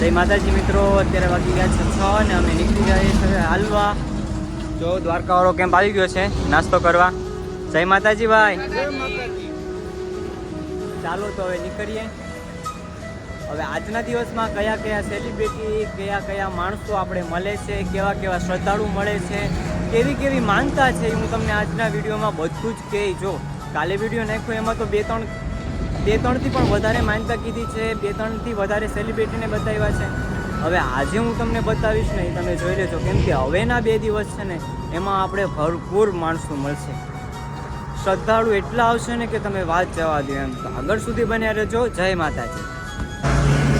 જય માતાજી મિત્રો અત્યારે વાગી ગયા છે છ અને અમે નીકળી ગયા છીએ હાલવા. જો દ્વારકાવાળો કેમ્પ આવી ગયો છે નાસ્તો કરવા. જય માતાજી ભાઈ. ચાલો તો હવે નીકળીએ. હવે આજના દિવસમાં કયા કયા સેલિબ્રિટી કયા કયા માણસો આપણે મળે છે કેવા કેવા શ્રદ્ધાળુ મળે છે કેવી કેવી માનતા છે હું તમને આજના વિડીયોમાં બધું જ કહી જો. કાલે વીડિયો નાખ્યો એમાં તો બે ત્રણ બે ત્રણથી પણ વધારે માન્યતા કીધી છે, બે ત્રણથી વધારે સેલિબ્રિટીને બતાવ્યા છે. હવે આજે હું તમને બતાવીશ ને તમે જોઈ લેજો, કેમ કે હવેના બે દિવસ છે ને, એમાં આપણે ભરપૂર માણસો મળશે. શ્રદ્ધાળુ એટલા આવશે ને કે તમે વાત જવા દો એમ. તો આગળ સુધી બન્યા રહેજો, જય માતાજી.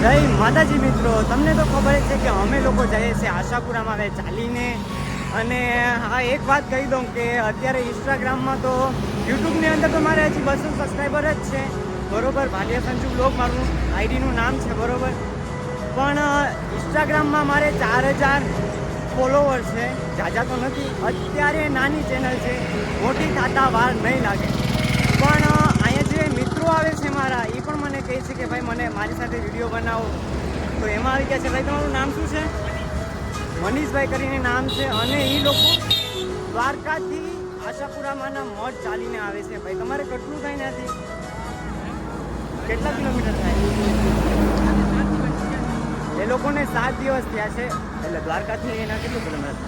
જય માતાજી મિત્રો, તમને તો ખબર છે કે અમે લોકો જઈએ છીએ આશાપુરામાં હવે ચાલીને. અને હા, એક વાત કહી દઉં કે અત્યારે ઇન્સ્ટાગ્રામમાં તો યુટ્યુબની અંદર તો મારે હજી બસો સબસ્ક્રાઈબર જ છે. બરોબર ભાલિયા સંજુ બ્લોગ મારું આઈડીનું નામ છે, બરોબર. પણ ઇન્સ્ટાગ્રામમાં મારે ચાર હજાર ફોલોવર છે. જાજા તો નથી, અત્યારે નાની ચેનલ છે. મોટી થતા વાર નહીં લાગે. પણ અહીંયા જે મિત્રો આવે છે મારા એ પણ મને કહે છે કે ભાઈ મને મારી સાથે વીડિયો બનાવો. તો એમાં આવી ગયા છે. ભાઈ, તમારું નામ શું છે? મનીષભાઈ કરીને નામ છે. અને એ લોકો દ્વારકાથી આશાપુરામાંના મઠ ચાલીને આવે છે. ભાઈ, તમારે કેટલું કંઈ નથી? કેટલા કિલોમીટર થાય? એ લોકોને સાત દિવસ થયા છે. એટલે દ્વારકાથી એના કેટલું કિલોમીટર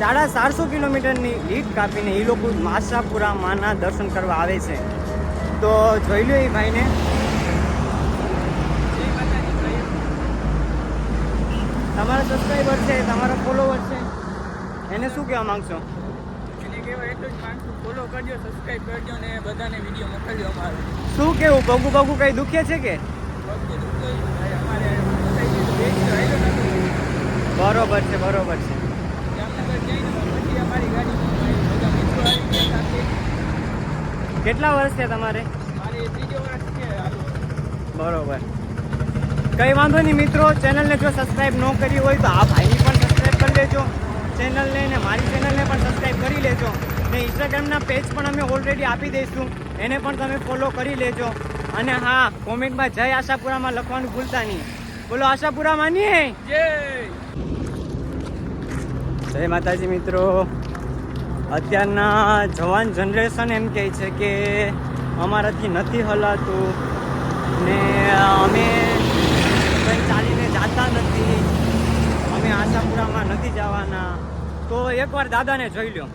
સાડા ચારસો કિલોમીટરની લીટ કાપીને એ લોકો માસાપુરા માના દર્શન કરવા આવે છે. તો જોઈ લો એ ભાઈને. તમારા સબસ્ક્રાઈબર છે, તમારા ફોલોવર છે. એને શું કહેવા માંગશો? એટલું જ માણસું ફોલો કરજો સબસ્ક્રાઇબ કરજો ને બધાને વીડિયો મોકલજો અમારે. શું કેવું? પગું પગું કઈ દુખે છે કે? બરોબર છે બરોબર છે. કેટલા વર્ષ છે તમારે બરોબર. કઈ વાંધો નહીં મિત્રો ચેનલને જો સબસ્ક્રાઈબ ન કરી હોય તો આ ભાઈની પણ સબસ્ક્રાઈબ કરી લેજો. ચેનલને ને મારી ચેનલને પણ સબસ્ક્રાઈબ કરી લેજો. ને ઇન્સ્ટાગ્રામના પેજ પણ અમે ઓલરેડી આપી દઈશું. એને પણ તમે ફોલો કરી લેજો. અને હા કોમેન્ટમાં જય આશાપુરામાં લખવાનું ભૂલતા નહીં. બોલો આશાપુરામાં નહીં જય! જય માતાજી મિત્રો. અત્યારના જવાન જનરેશન એમ કહે છે કે અમારાથી નથી હલાતું. ને અમે કંઈ ચાલીને જાતા નથી. અમે આશાપુરામાં નથી જવાના. તો એકવાર દાદાને જોઈ લો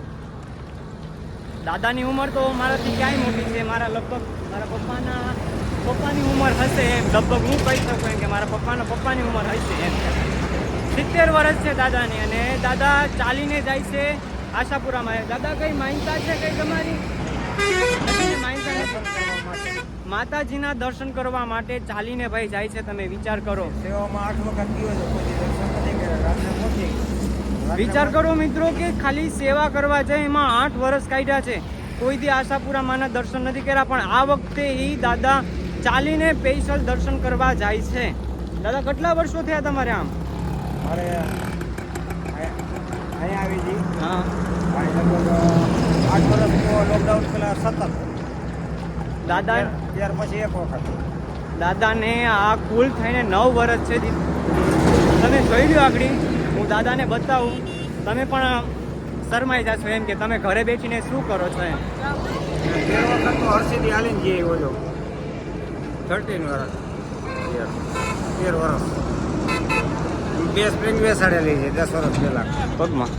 દાદાની ઉંમર તો મારાથી ક્યાંય મોટી છે? મારા લગભગ મારા પપ્પાના પપ્પાની ઉંમર હશે એમ. લગભગ હું કહી શકું એમ કે મારા પપ્પાના પપ્પાની ઉંમર હશે એમ. સિત્તેર વર્ષ છે દાદાની અને દાદા ચાલીને જાય છે આશાપુરામાં. દાદા કઈ માનતા છે કઈ તમારી? માતાજીના દર્શન કરવા માટે ચાલીને ભાઈ જાય છે. તમે વિચાર કરો. સેવામાં આઠ વખત ગયો છે વિચાર કરો મિત્રો કે ખાલી સેવા કરવા જાય એમાં આઠ વર્ષ કાઢ્યા છે. કોઈ દી આશાપુરા માના દર્શન નથી કર્યા પણ આ વખતે એ દાદા ચાલીને સ્પેશિયલ દર્શન કરવા જાય છે. દાદા કેટલા વર્ષો થયા તમારે આમ? અરે અહીંયા અહીંયા આવી જી હા. લગભગ આઠ વર્ષ લોકડાઉન પહેલાં સતત. દાદા ત્યાર પછી એક વખત. દાદાને આ કુલ થઈને નવ વર્ષ છે. તમે જોઈ લો આગળ. હું દાદાને બતાવું તમે પણ શરમાઈ જશો એમ કે તમે ઘરે બેઠીને શું કરો છો એમ. હર્ષિદી હાલીને જઈએ ઓલો થર્ટીન વર્ષ તેર વર્ષ બે સ્પ્રિંગ બેસાડેલી છે દસ વર્ષ પહેલાં પગમાં?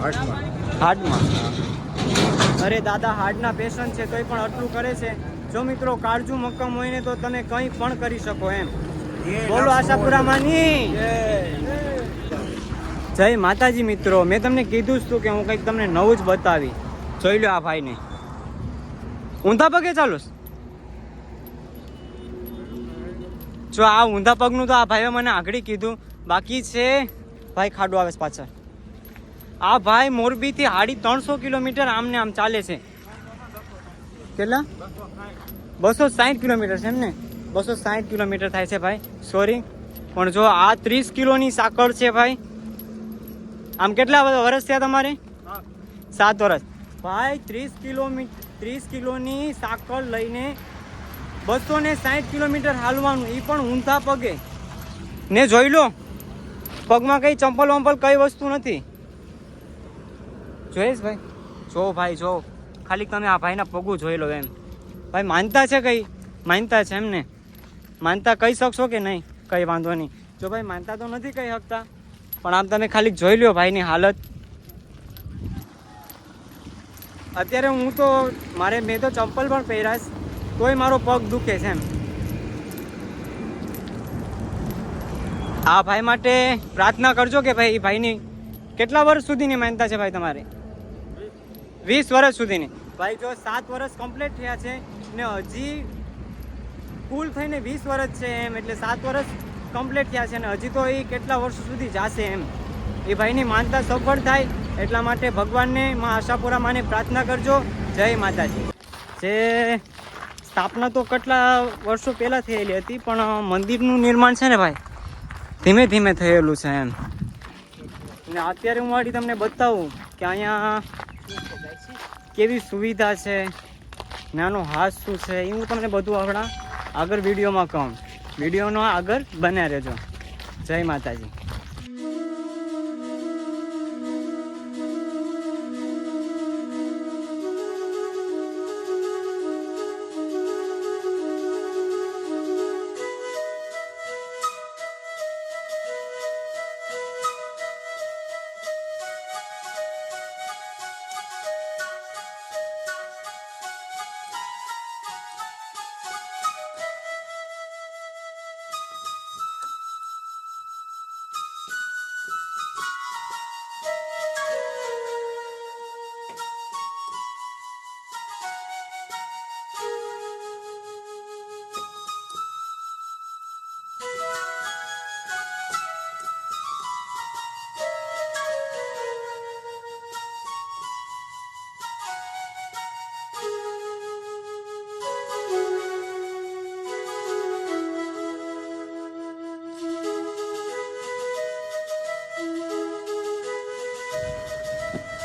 હાર્ટમાં હાર્ડમાં અરે દાદા હાર્ડના પેશન્ટ છે તોય પણ આટલું કરે છે. જો મિત્રો કાળજુ મક્કમ હોય ને તો તમે કંઈ પણ કરી શકો એમ. બોલો આશાપુરામાં નહીં જય માતાજી મિત્રો, મેં તમને કીધું જ તું કે હું કંઈક તમને નવું જ બતાવી. જોઈ લો આ ભાઈને. ઊંધા પગે ચાલો. જો આ ઊંધા પગનું તો આ ભાઈએ મને આગળ કીધું. બાકી છે, ભાઈ ખાડો આવે છે પાછળ. આ ભાઈ મોરબીથી હાડી ત્રણસો કિલોમીટર આમને આમ ચાલે છે. કેટલા? બસો સાઠ કિલોમીટર છે એમ ને? બસો સાઠ કિલોમીટર થાય છે ભાઈ. સોરી પણ જો આ ત્રીસ કિલોની સાકળ છે ભાઈ. આમ કેટલા વર્ષ થયા તમારે? સાત વર્ષ. ભાઈ ત્રીસ કિલોમીટર ત્રીસ કિલોની સાકર લઈને બસો ને સાઠ કિલોમીટર હાલવાનું એ પણ ઊંધા પગે. ને જોઈ લો પગમાં કઈ ચંપલ વંપલ કઈ વસ્તુ નથી. જોઈશ ભાઈ? જો ભાઈ જો. ખાલી તમે આ ભાઈના પગું જોઈ લો એમ. ભાઈ માનતા છે કઈ? માનતા છે એમને. માનતા કહી શકશો કે નહીં? કઈ વાંધો નહીં. જો ભાઈ માનતા તો નથી કહી શકતા. પણ આમ તમે ખાલી જોઈ લો ભાઈની હાલત. અત્યારે હું તો, મારે, મેં તો ચંપલ પણ પહેરાશ તોય મારો પગ દુખે છે એમ. આ ભાઈ માટે પ્રાર્થના કરજો કે ભાઈ ભાઈની કેટલા વર્ષ સુધીની માનતા છે ભાઈ તમારે? વીસ વર્ષ સુધીની. ભાઈ, જો સાત વર્ષ કમ્પ્લીટ થયા છે ને હજી કુલ થઈને વીસ વર્ષ છે એમ, એટલે સાત વર્ષ કમ્પ્લીટ થયા છે અને હજી તો એ કેટલા વર્ષો સુધી જશે એમ. એ ભાઈની માનતા સફળ થાય એટલા માટે ભગવાનને માં આશાપુરા માને પ્રાર્થના કરજો. જય માતાજી. જે સ્થાપના તો કેટલા વર્ષો પહેલાં થયેલી હતી, પણ મંદિરનું નિર્માણ છે ને ભાઈ? ધીમે ધીમે થયેલું છે એમ. ને અત્યારે હું વાળી તમને બતાવું કે અહીંયા કેવી સુવિધા છે, નાનો હાથ શું છે, એ હું તમને બધું આપણા આગળ વિડીયોમાં કહું. વિડીયોનો આગળ બન્યા રહેજો. જય માતાજી.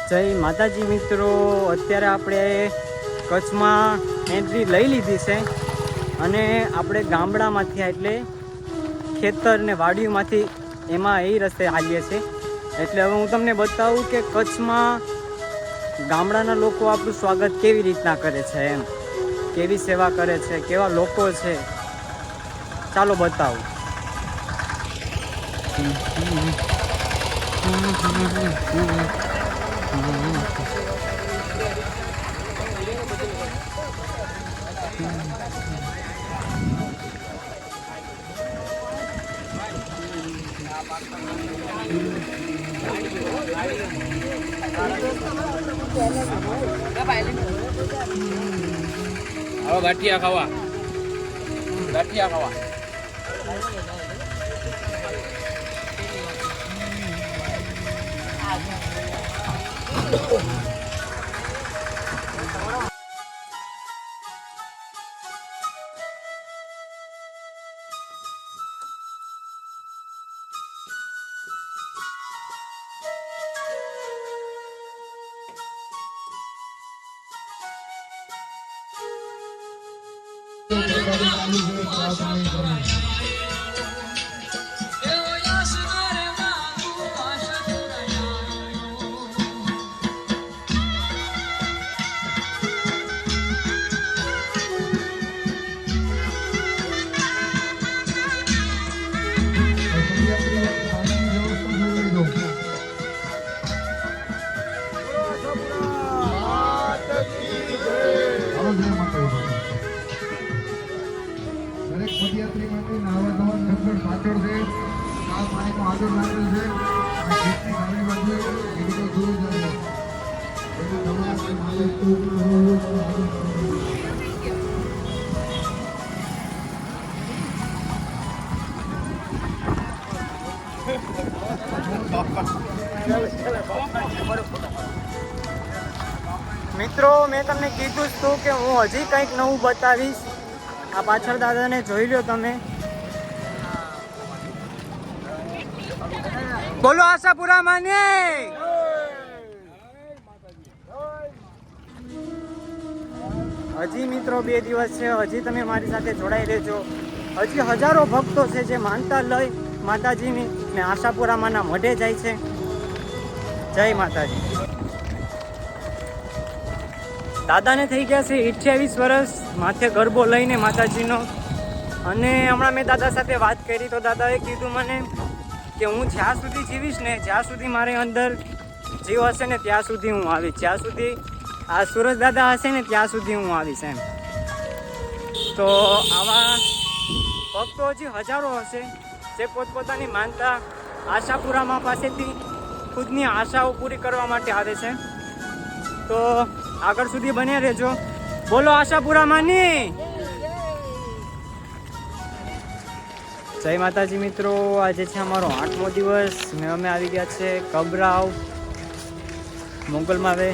જય માતાજી મિત્રો. અત્યારે આપણે કચ્છમાં એન્ટ્રી લઈ લીધી છે અને આપણે ગામડામાંથી એટલે ખેતર ને વાડીઓમાંથી એમાં એ રસ્તે હાલીએ છીએ. એટલે હવે હું તમને બતાવું કે કચ્છમાં ગામડાના લોકો આપણું સ્વાગત કેવી રીતના કરે છે એમ. કેવી સેવા કરે છે, કેવા લોકો છે. ચાલો બતાવું. હવે ગાંઠિયા ખાવા ગાંઠિયા ખાવા 我像小鸟。મિત્રો, મેં તમને કીધું જ હતું કે હું હજી કંઈક નવું બતાવીશ. આ પાછળ દાદાને જોઈ લો તમે. બોલો, આશાપુરા માને હજી મિત્રો બે દિવસ છે, હજી તમે મારી સાથે જોડાઈ રહેજો. હજી હજારો ભક્તો છે જે માનતા લઈ માતાજીની. ને આશાપુરામાંના મઢે જાય છે. જય માતાજી. દાદાને થઈ ગયા છે અઠ્યાવીસ વર્ષ, માથે ગરબો લઈને માતાજીનો. અને હમણાં મેં દાદા સાથે વાત કરી તો દાદાએ કીધું મને કે હું જ્યાં સુધી જીવીશ ને જ્યાં સુધી મારી અંદર જીવ હશે ને ત્યાં સુધી હું આવીશ. જ્યાં સુધી આ સુરજ દાદા હશે ને ત્યાં સુધી હું આવીશ એમ. તો આવા ભક્તો હજી હજારો હશે. જે પોતપોતાની માનતા આશાપુરામાં પાસેથી ખુદની આશાઓ પૂરી કરવા માટે આવે છે. તો આગળ સુધી બન્યા રહેજો. બોલો આશાપુરામાંની! જય માતાજી મિત્રો, આજે છે અમારો આઠમો દિવસ. ને અમે આવી ગયા છે કબરાવ, મોગલમાં આવે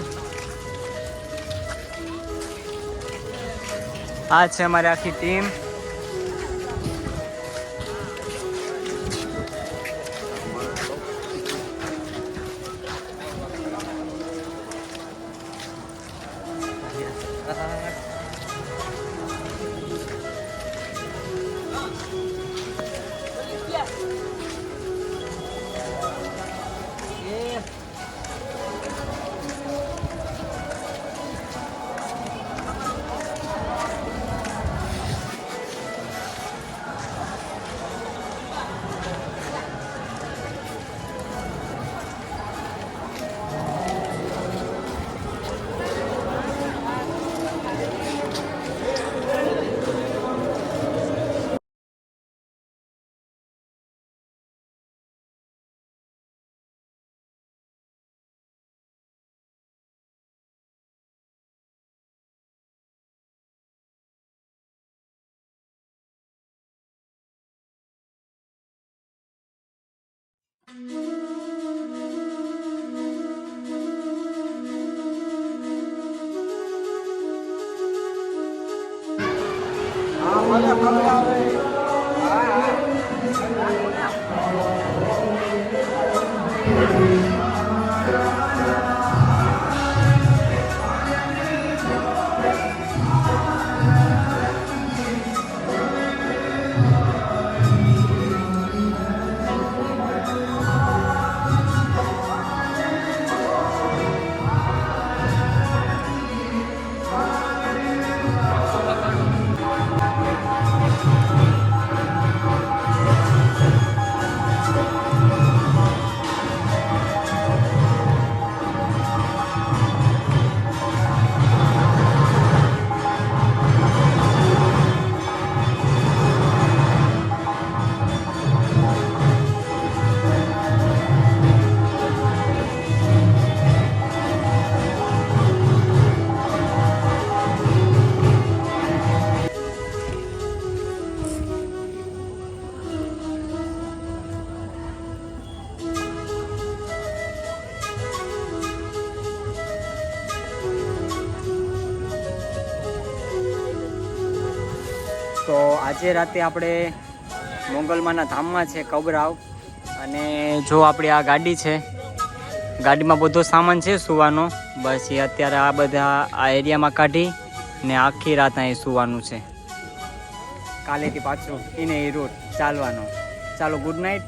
આ છે અમારી આખી ટીમ. Mm-hmm. તો આજે રાતે આપણે મોગલમાના ધામમાં છે કબરાવ. અને જો આપણી આ ગાડી છે, ગાડીમાં બધો સામાન છે સુવાનો. બસ એ અત્યારે આ બધા આ એરિયામાં કાઢી ને આખી રાત અહીં સુવાનું છે. કાલેથી પાછું એને એ રોડ ચાલવાનો. ચાલો ગુડ નાઇટ